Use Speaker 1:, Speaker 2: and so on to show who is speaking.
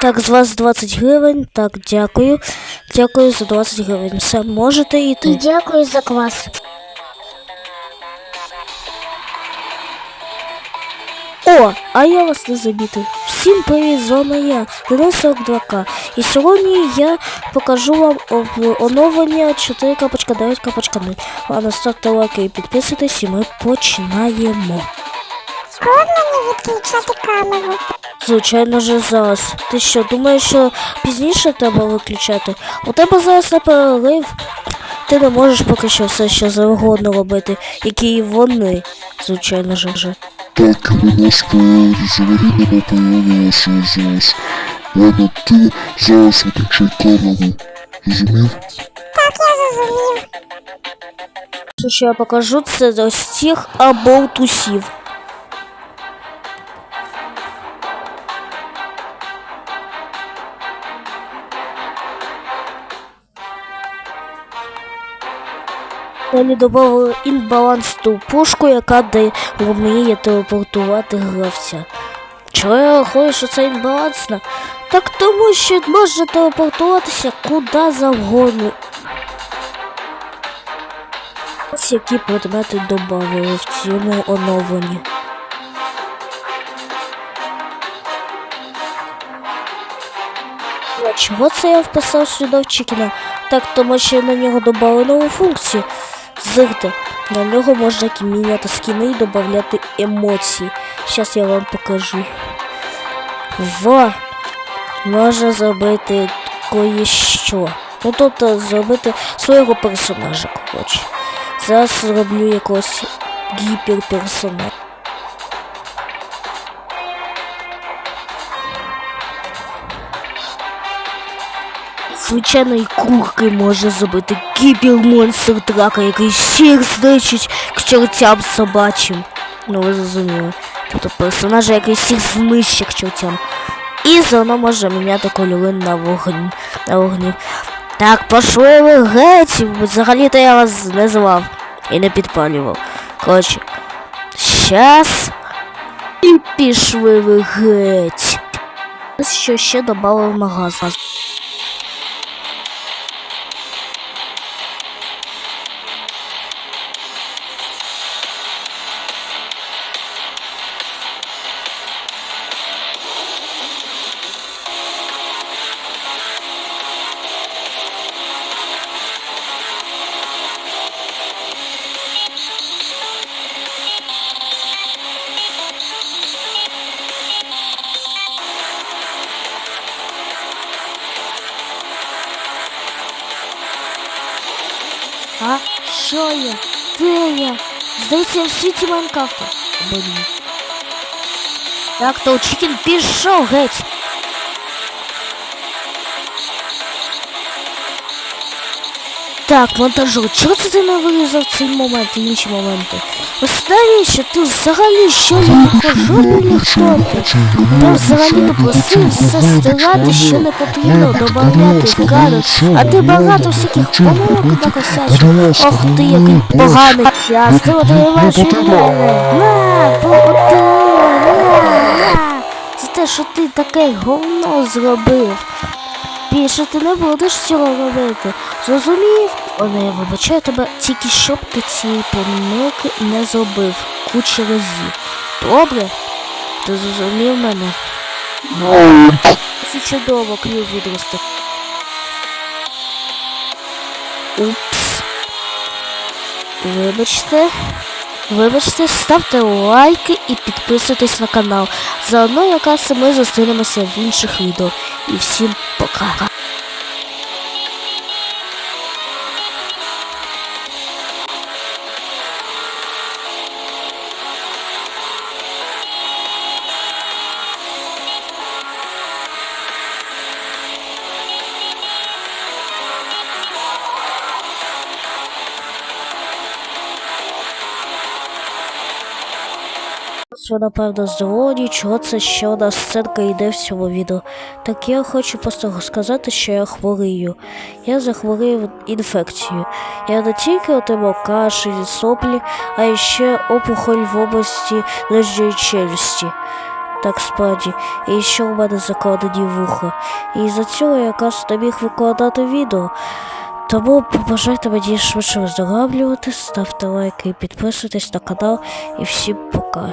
Speaker 1: Так, з вас 20 гривень. Так, дякую. Дякую за 20 гривень. Все, можете
Speaker 2: І
Speaker 1: йти.
Speaker 2: дякую за квас.
Speaker 1: О, а я вас не замітив. Всім привіт, з вами я, Денис 42К. І сьогодні я покажу вам оновлення 4.9.0. Ладно, ставте лайки і підписуйтесь, і ми починаємо.
Speaker 2: Коли мені відключати камеру?
Speaker 1: Звичайно ж зараз. Ти що, думаєш, що пізніше треба виключати? У тебе зараз на перерив. Ти не можеш поки що все що завгодно робити, які і вони, звичайно ж. вже.
Speaker 3: Так, будь ласка, заварі мене появилося зараз. Ладно, ти зараз виключай камеру. Зрозумів?
Speaker 2: Так, я зрозумів.
Speaker 1: Що я покажу, це достіг аболтусів. Далі додали інбаланс ту пушку, яка дає вміє телепортувати гравця. Чого я рахую, що це інбалансна? Так тому що може телепортуватися куди завгодно. Ось які предмети додали в цьому оновленні. Чого це я вписав сюди в Чікіна? Так, тому що на нього додали нову функцію. Зирте. На нього можна міняти скіни і додати емоції. Зараз я вам покажу. Во! Можна зробити кое-що. Ну тобто зробити свого персонажа, коротше. Зараз зроблю якогось гіперперсонажа. Звичайної курки може зробити гіпермонстр драка, який всіх знищить к чертям собачим. Ну ви зрозуміли. Тобто персонажа, який всіх знищить к чертям. І заодно може міняти кольори на вогні. На вогні. Так, пошли ви геть. Взагалі-то я вас не звав і не підпалював. Коротше, щас. І пішли ви геть. Що ще додали в магазин. А? Що я? Де я? Здається, я в світі Майнкрафта. Або ні. Так, то Чікін пішов геть. Так, монтажу, чого це ти не вирізав цей момент і інші моменти? Останнє, що ти взагалі що не похожу хто ти? Ти взагалі допросив все стирати, що не потрібно додавати в кадр, а ти багато всяких помилок накосячив. Ох ти, який поганий час, ти отримаєш від мене. На, поотримай, на, на. За те, що ти таке говно зробив. Більше ти не будеш цього робити. Зрозумів? Але вибачаю тебе тільки щоб ти цієї помилки не зробив кучу разів. Добре? Ти зрозумів мене? Це чудово, клюв відросте. Упс. Вибачте. Вибачте, ставте лайки і підписуйтесь на канал. Заодно якраз ми зустрінемося в інших відео. І всім пока. Що напевно здивовані, чого це ще одна сценка йде в цьому відео. Так я хочу просто сказати, що я хворію. Я захворів інфекцією. Я не тільки отримав кашель, соплі, а ще опухоль в області нижньої челюсті. Так справді, і ще у мене закладені вуха. І за цього я якраз не міг викладати відео. Тому побажайте мені швидше виздоравлювати, ставте лайки і підписуйтесь на канал. І всім пока.